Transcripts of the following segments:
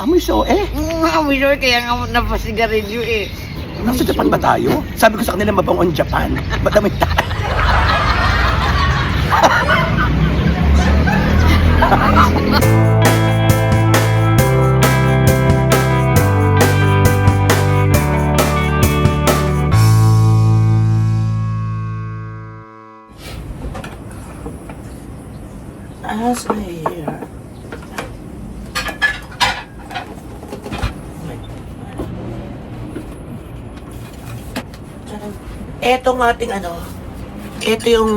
Amoy so eh. Mm, amoy sure, kaya nga napasigarilyo eh. Nasa Japan ba tayo? Sabi ko sa kanila mabango ang Japan. Ba't amoy tayo? Etong ating ano, ito yung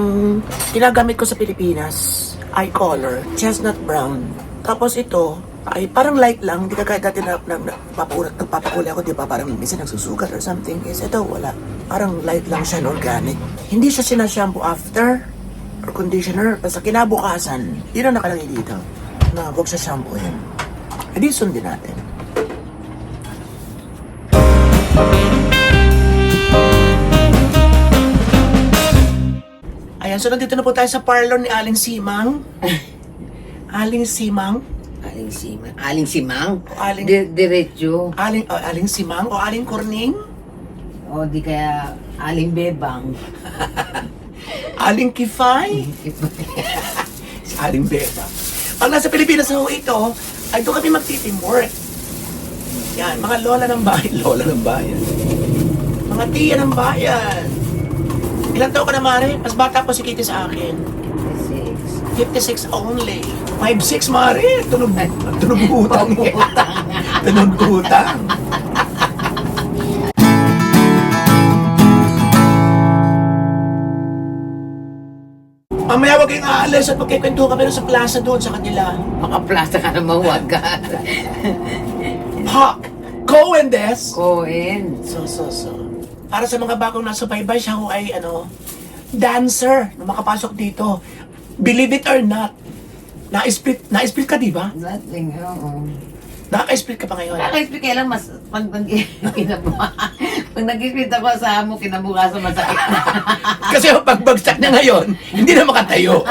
ginagamit ko sa Pilipinas. Eye color, chestnut brown. Tapos ito, ay parang light lang. Hindi ka kahit dati na, na, na papulat, nagpapakuli ako, di ba? Parang minsan nagsusugat or something. Is ito, wala. Parang light lang siya, organic. Hindi siya sinashampoo after or conditioner. Basta kinabukasan, yun ang nakalagay dito. Na huwag siya shampoo yun. Hindi sundin natin. Ayan, so nandito na po tayo sa parlor ni Aling Simang. Aling Simang? Aling simang. Aling simang? O Aling, Di- diretso. Aling, o, Aling Simang? O Aling Corning? O di kaya aling bebang. Aling Kifay? si Aling Beba. Pag nasa Pilipinas ho ito, ay doon kami magtitimwork. Yan, mga lola ng bayan. Lola ng bayan. Mga tiya ng bayan. Ilan taon ka na, Mare? Mas bata pa si Kitty sa akin. 56 only. 5'6", Mare. Tunog, tunog utang. tunog utang. Mamaya wag kayong aalis at magkikwento kami sa plaza doon sa kanila. Makaplasta ka na mawagan. Hawk! Cohen des! Cohen. So, so, so. Para sa mga bagong nasa baybay, siya ho ay, ano, dancer na makapasok dito. Believe it or not, na-split, na-split ka, di ba? Nothing, oo. Nakaka-split ka pa ngayon. Naka-split kaya lang mas pag nag pag nag-split ako sa amo, kinabukasan masakit na. Kasi yung pagbagsak niya ngayon, hindi na makatayo.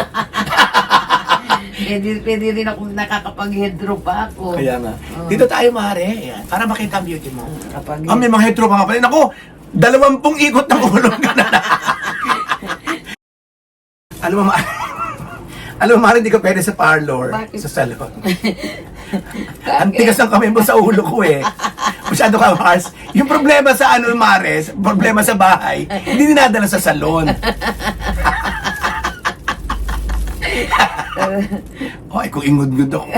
pwede, pwede rin ako nakakapag-headro pa ako. Kaya nga. Oo. Dito tayo, Mare. Para makita ang beauty mo. Kapag Ah, may mga hetero pa nga pala. Ako, dalawampung ikot ng ulong ka na. Alam mo, Alam mo, Mare, hindi ka pwede sa parlor. Bakit? Sa salon. Ang tigas ng kamay mo sa ulo ko eh. Masyado ka harsh. Yung problema sa ano, Mare, problema sa bahay, hindi dinadala sa salon. Ay, kung ingod-ngod ako.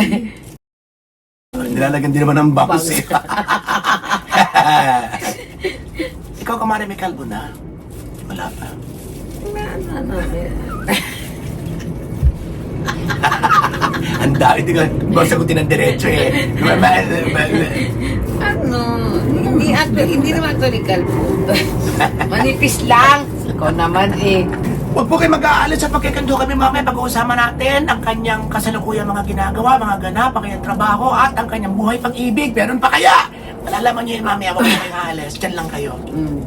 Nilalagyan din naman ng bangus eh. Ikaw, kamari, may kalbo na? Wala pa. ano, ano, Ang dami, hindi ka masagutin ng diretso eh. ano, hindi actually, hindi naman actually kalbo. Manipis lang. Ikaw naman eh. Huwag po kayo mag-aalis sa pagkikando kami mamaya pag-uusama natin ang kanyang kasalukuyang mga ginagawa, mga ganap, ang kanyang trabaho at ang kanyang buhay pag-ibig. Meron pa kaya? Malalaman niyo yun mamaya, huwag kayong aalis. Diyan lang kayo. Mm.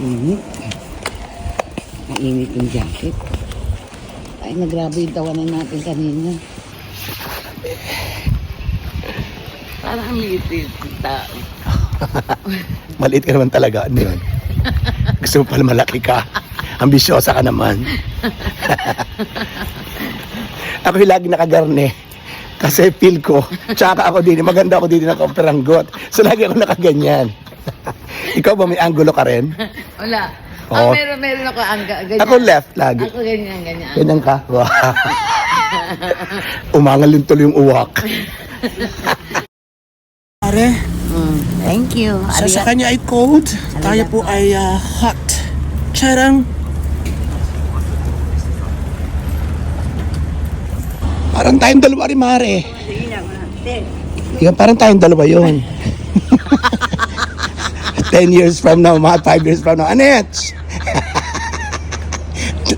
Init. Mainit yung jacket. Ay, nagrabe yung tawanan natin kanina. Parang tao. Maliit ka naman talaga. Ano yun? Gusto mo pala malaki ka. Ambisyosa ka naman. ako yung lagi nakagarne. Kasi feel ko, tsaka ako din, maganda ako din nakaperanggot. So lagi ako nakaganyan. Ikaw ba may angulo ka rin? Wala. Oo. Ah, meron, meron ako ang ganyan. Ako left lagi. Ako ganyan, ganyan. Ganyan ka? Wow. Umangal yung tuloy yung uwak. Pare, Mm. Thank you. So sa kanya ay cold, tayo po ay ah, hot. Charang. Parang tayong dalawa rin, Mare. Yan, parang tayong dalawa yun. 10 years from now, mga 5 years from now. Anets!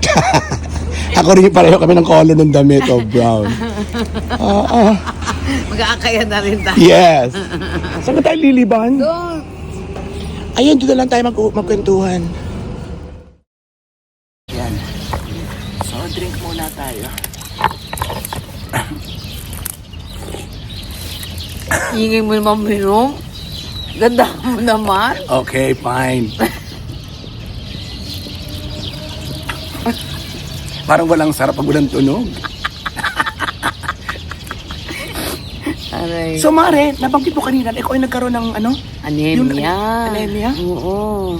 Ako rin pareho kami ng color ng damit of brown. Oo. Mag-aakaya na rin tayo. yes. Saan ka tayo liliban? Doon. Ayun, doon na lang tayo mag magkwentuhan. Yan. So, drink muna tayo. Ingay mo naman minom. Ganda mo naman. Okay, fine. Parang walang sarap pag walang tunog. Aray. So, Mare, nabanggit mo kanina, ikaw ay nagkaroon ng ano? anemia. Yung- anemia? Oo.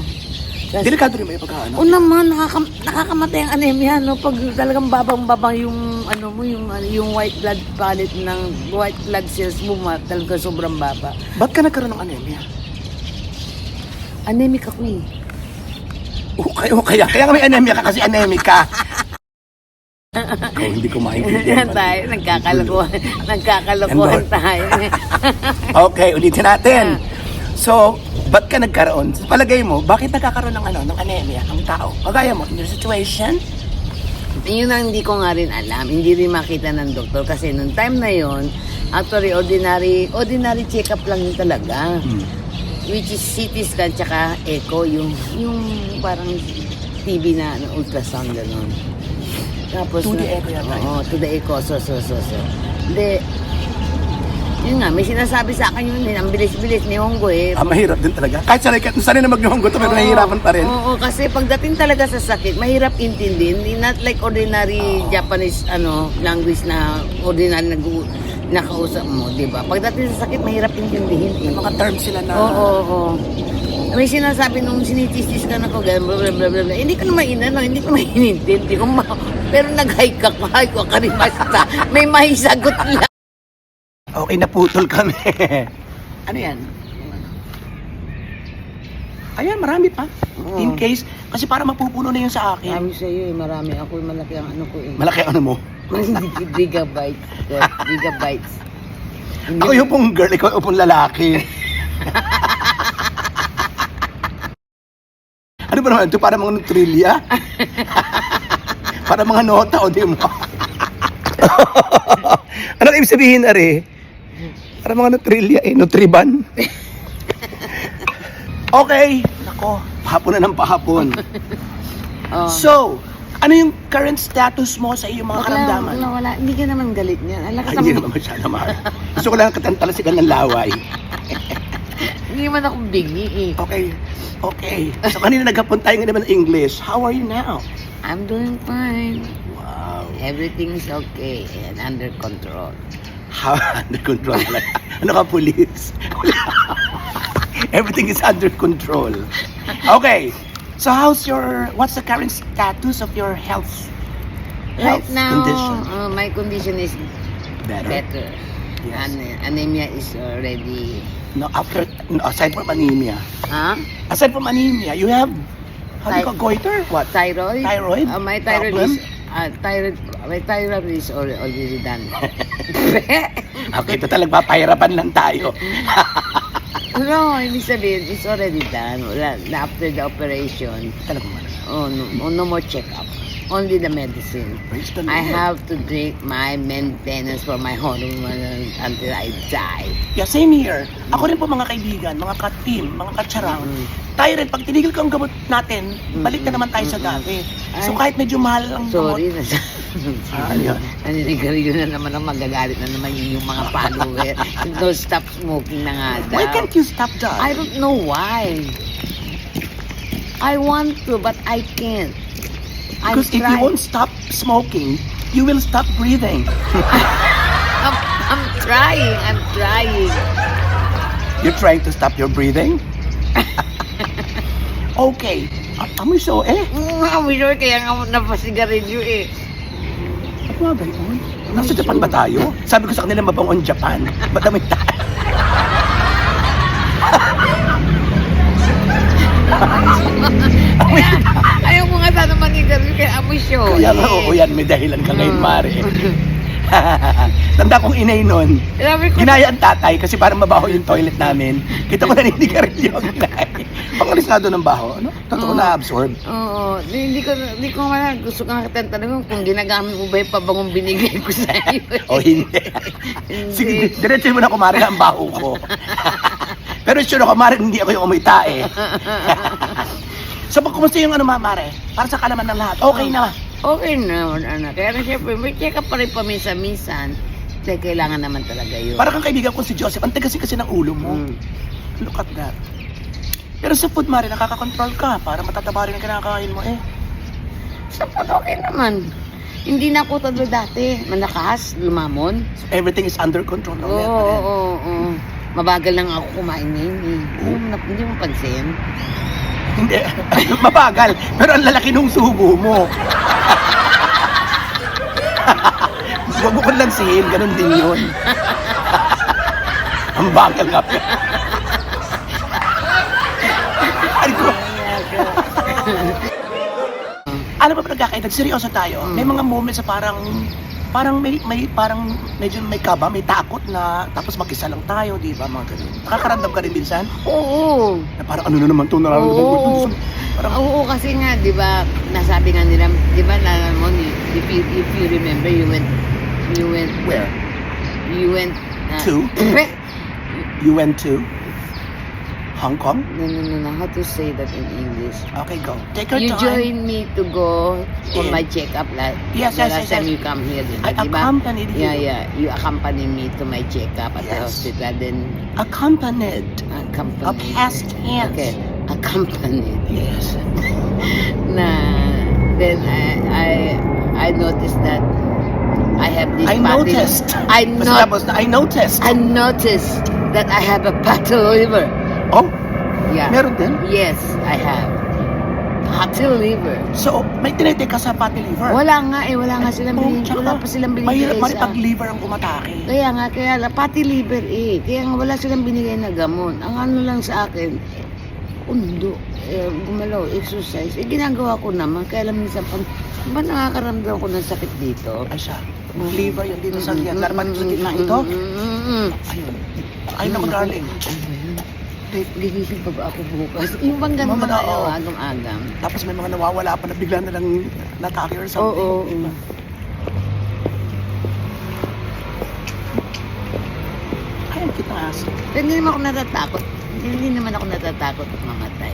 Kasi, Delikado rin yung pagkaano? Oo naman, nakakam, nakakamatay ang anemia, no? Pag talagang babang-babang yung, ano mo, yung, ano, yung white blood palette ng white blood cells mo, ma, talaga sobrang baba. Ba't ka nagkaroon ng anemia? Anemic ako eh. O kaya, o kaya, may anemia ka kasi anemic ka. Ikaw, hindi ko maintindihan. tayo, nagkakalokohan, nagkakalokohan tayo. Okay, ulitin natin. So, ba't ka nagkaroon? Sa palagay mo, bakit nagkakaroon ng ano, ng anemia ang tao? Kagaya mo, in your situation? Yun ang hindi ko nga rin alam. Hindi rin makita ng doktor kasi nung time na yon actually ordinary ordinary check-up lang yun talaga. Hmm. Which is CT scan tsaka echo, yung, yung parang TV na, na ultrasound gano'n. Tapos, To the echo yata Oo, to the echo. So, so, so, so. Hindi, yun nga, may sinasabi sa akin yun eh, ang bilis-bilis ni Honggo eh. Ah, mahirap din talaga. Kahit sanay, ka- sanay na magnihonggo to, pero Oo. nahihirapan pa rin. Oo, kasi pagdating talaga sa sakit, mahirap intindihin. Not like ordinary Japanese ano language na ordinary nag nakausap mo, di ba? Pagdating sa sakit, mahirap intindihin. Eh. May mga terms sila na... Oo, oo, oo. May sinasabi nung sinitistis ka na ko, blah, blah, blah, blah, blah. Hindi ko naman inano, hindi ko naman inintindi. Kung ma- pero nag-hike ka, hike ka ka rin basta. May mahisagot lang. Okay, naputol kami. ano yan? Ayan, marami pa. Oo. In case, kasi para mapupuno na yun sa akin. Sabi sa iyo, eh, marami ako, malaki ang ano ko eh. Malaki ano mo. gigabytes. Gigabytes. Hindi Ako yung pong girl, ikaw yung pong lalaki. ano ba naman ito? Para mga nutrilya? para mga nota o di mo? ano ibig sabihin, Are? Para mga nutrilya eh, nutriban? okay. Nako, pahapon na ng pahapon. Oh. So, ano yung current status mo sa iyong mga wala, karamdaman? wala, wala. Hindi ka naman galit niyan. Ay, sa hindi naman masyado mahal. Gusto ko lang katantalasikan ng laway. Hindi man ako bigi eh. Okay. Okay. So kanina nagkapon tayo nga naman ng English. How are you now? I'm doing fine. Wow. Everything is okay and under control. How under control ano ka, police? Everything is under control. Okay. So how's your, what's the current status of your health? Right health now, condition? uh, my condition is Better? better. Yes. An- anemia is already... No, after, no, aside from anemia. Huh? Aside from anemia, you have, how do you call goiter? What? Thyroid? Thyroid? Uh, my thyroid Problem? is... Uh, thyroid, thyroid is already, already done. Okay, total, nagpapahirapan lang tayo. no, ibig sabihin, it's already done. Wala, na after the operation, Talaga man. oh, no, no more check-up. Only the medicine. The I have to drink my maintenance for my hormone until I die. Yeah, same here. Ako rin po mga kaibigan, mga ka-team, mga ka-charang. Mm. Tayo rin, pag tinigil ko ang gamot natin, balik na naman tayo sa dati. So kahit medyo mahal ang Sorry gamot. na Ah, ano yun? Naninigarilyo na naman ang magagalit na naman yun yung mga follower. no, stop smoking na nga daw. Why can't you stop that? I don't know why. I want to, but I can't. Because if you won't stop smoking, you will stop breathing. I'm, I'm trying. I'm trying. You're trying to stop your breathing? okay. A- Amoy so eh. Mm, sure, kaya nga napasigarilyo eh. Ano nga ba yun? Nasa Japan ba tayo? Sabi ko sa kanila mabangon Japan. Ba't amoy tayo? Kaya, ayaw ko nga sana manigarilyo kaya amoy siyo. Kaya nga, oo yan, may dahilan ka ngayon, Mare. Tanda kong inay nun. Sabi ko, Ginaya ang tatay kasi parang mabaho yung toilet namin. Kita ko naninigarilyo ang inay. Pangalis nga doon ng baho. Ano? Totoo Oo. na absorb. Oo, di- hindi ko hindi ko man gusto kang tanong kung ginagamit mo ba yung pabangong binigay ko sa iyo. O hindi. Sige, diretso mo na kumare ang baho ko. Pero sure ako, Mare, hindi ako yung umitae. so, pag kumusta yung ano, ma- Mare? Para sa kalaman ng lahat. Okay na. Okay na, anak. Kaya siyempre, may check up pa rin paminsan-minsan. Kaya kailangan naman talaga yun. Para kang kaibigan ko si Joseph, ang tigas kasi ng ulo mo. Mm. Look at that. Pero sa food, Mare, nakakakontrol ka para matataba rin ang kinakain mo eh. Sa food, okay naman. Hindi na ako talo dati. Malakas, lumamon. Everything is under control. Oo, oo, oo. Mabagal lang ako kumain ngayon eh. Hindi mo, hindi mo pansin. Hindi, mabagal. Pero ang lalaki nung subo mo. Huwag mo kong lansihin, ganun din yun. ang bagal nga. Ay ko. Alam mo ba nagkakaidag, seryoso tayo. May mga moments na parang parang may, may parang medyo may kaba, may takot na tapos mag-isa lang tayo, di ba? Mga ganun. Nakakaramdam ka rin minsan Oo. na parang ano na naman to nararamdaman ko. Oo. Parang Oo, kasi nga, di ba, nasabi nga nila, di ba, na if you, if you remember, you went, you went, where? you went, uh, To? You went to Hong Kong? no, no, no, no, how to say that in English? Okay, go. Take your You time. joined me to go for Yeah. my checkup last, Yes, the yes, last yes, time yes. you come here, di I ba? Di ba? accompanied you. Yeah, yeah. You accompanied me to my checkup at the Yes. hospital. Then Accompanied. accompanied. A past tense. Okay. Accompanied. Yes. Na then I I I noticed that I have this I fatty- noticed. I Basta not I noticed. I noticed that I have a fatty liver. Yeah. meron din. Yes, I have. Fatty liver. So, may tinitake ka sa fatty liver. Wala nga eh, wala nga silang Oh, binibigay. Wala pa silang Mahirap binibigay pa rin pag liver ang umatake. Kaya nga, kaya pati liver eh. Kaya nga wala silang binigay na gamot. Ang ano lang sa akin, undo, eh, gumalaw, exercise. Eh, ginagawa ko naman. Kaya lang minsan, pag, ba nakakaramdam ko ng sakit dito? Ay siya. Liver yun dito sa Mm, yan. mm, Laraman mm, sa gitna mm, ito. mm, mm, mm. Ayun. Ay, naku, darling. Ano ba yan? Gigising pa ba ako bukas? Yung bang ganun Mamaya, mga oo. agam-agam. Tapos may mga nawawala pa na bigla na lang natake or something. oo, Diba? oo. Ay, ang kitang aso. Pero hindi naman ako natatakot. Hindi naman ako natatakot at mamatay.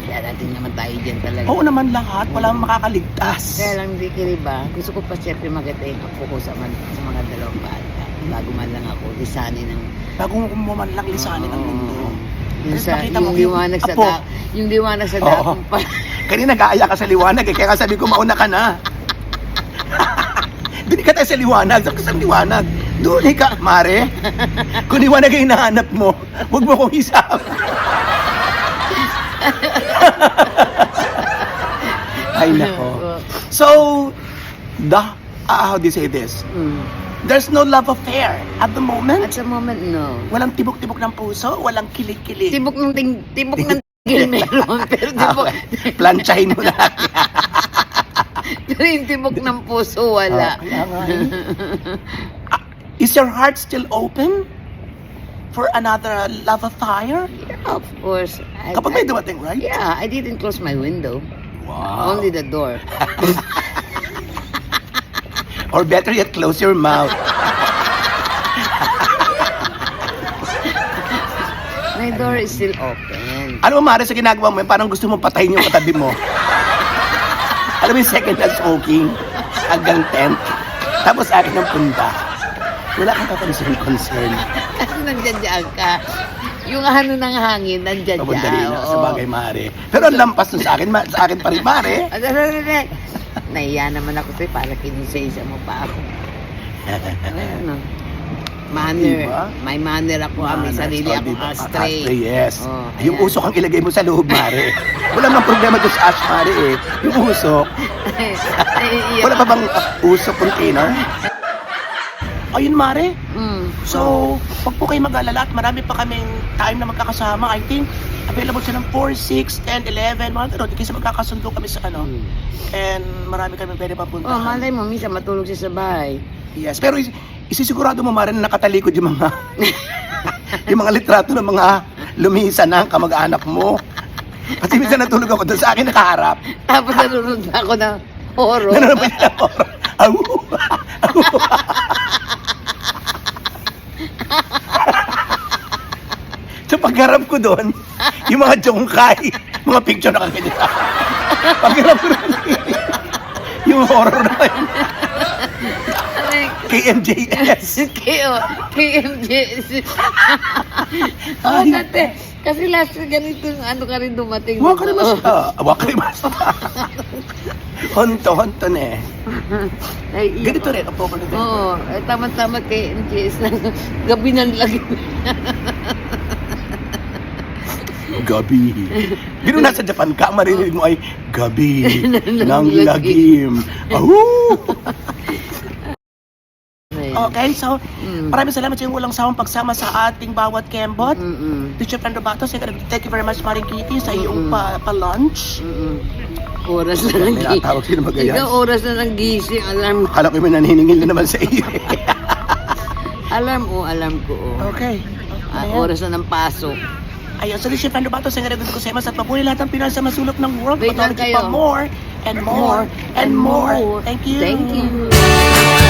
Darating naman tayo dyan talaga. Oo naman lahat. Walang makakaligtas. Kaya lang di kiri ba, gusto ko pa siyempre maganda yung apo ko sa, man, sa mga dalawang bata. Bago man lang ako, lisanin ng... Bago mo man lang lisanin ang mundo. Oo. Yung, Tapos sa, makita mo yung yung liwanag sa apo. da, yung liwanag sa Oo. pa. Kanina nag-aaya ka sa liwanag eh. Kaya nga sabi ko mauna ka na. Doon ka tayo sa liwanag. Sabi ko sa liwanag. Doon ka, Mare. Kung liwanag ay hinahanap mo, huwag mo kong isama. ay, nako. So, the, ah, how do you say this? Mm. There's no love affair at the At moment. sa moment, no. Walang tibok-tibok ng puso, walang kilig-kilig. Tibok ng ting, tibok ng tigil meron, pero tibok, Planchahin mo lahat. pero yung tibok ng puso, wala. Oh, kaya nga eh. Ah, Is your heart still open for another love affair? of course. I, Kapag may dumating, right? Yeah, I didn't close my window. Wow. Only the door. Or better yet, close your mouth. My door is still open. Ano mo, Mare, sa ginagawa mo, parang gusto mo patayin yung katabi mo. Alam mo yung second hand smoking, hanggang tent, tapos akin ang punta. Wala kang kapansin concern. Kasi nandyan dyan ka. Yung ano ng hangin, nandyan Pabundali dyan. na sa bagay, Mare. Pero ang lampas nun sa akin, ma- sa akin pa rin, Mare. Naiya naman ako sa'yo para kinisa-isa mo pa ako. Ano? Manner. Diba? May manner ako. ah, May Manners, sarili oh, akong diba? ashtray. Ashtray, yes. Oh, yung ayan. usok ang ilagay mo sa loob, Mare. Wala nang problema doon sa ash, Mare, eh. Yung usok. Naiiyak Wala pa bang uh, usok container? Ayun, Mare. Mm. So, wag po kayo mag-alala at marami pa kaming time na magkakasama. I think, available siya ng 4, 6, 10, 11, mga ganun. Kasi magkakasundo kami sa ano. Mm. And marami kami pwede Oh, papuntahan. malay mo, minsan matulog siya sa bahay. Yes, pero is- isisigurado mo Mare na nakatalikod yung mga yung mga litrato ng mga lumisa na kamag-anak mo. Kasi minsan natulog ako doon sa akin nakaharap. Tapos nanonood pa ako ng horror. Ano naman yung horror? so pagharap ko doon, yung mga jongkay, mga picture na kanya. pagharap ko doon, yung horror na yun. KMJS. K.O. KMJS. oh, dati. Kasi last ganito yung ano ka rin dumating. Wakarimasta. Wakarimasta. honto, honto ne. Ay, Ganito rin, na din. Oo, eh, tama-tama kay MJS ng gabi ng lagi. Gabi. Dito nasa Japan ka, maririnig mo ay gabi ng lagim. Ahoo! Okay, so Mm. maraming salamat sa iyong walang sawang pagsama sa ating bawat kembot. Mm-mm. Teacher Fernando Bato, thank you very much, Maring Kitty, sa iyong pa- pa-lunch. Mm-mm. Oras na ng May gising. natawag. Ikaw, oras na ng gising. Alam, Akala ko may naniningil na naman sa iyo. alam ko, alam ko. oh. okay. Ah, oras na ng pasok. Ayun, so this is Fernando Bato, sa ngayon ko sa at papuri lahat ng Pinoy sa masulok ng world. Wait lang pa kayo. more and more and more. Thank you. Thank you.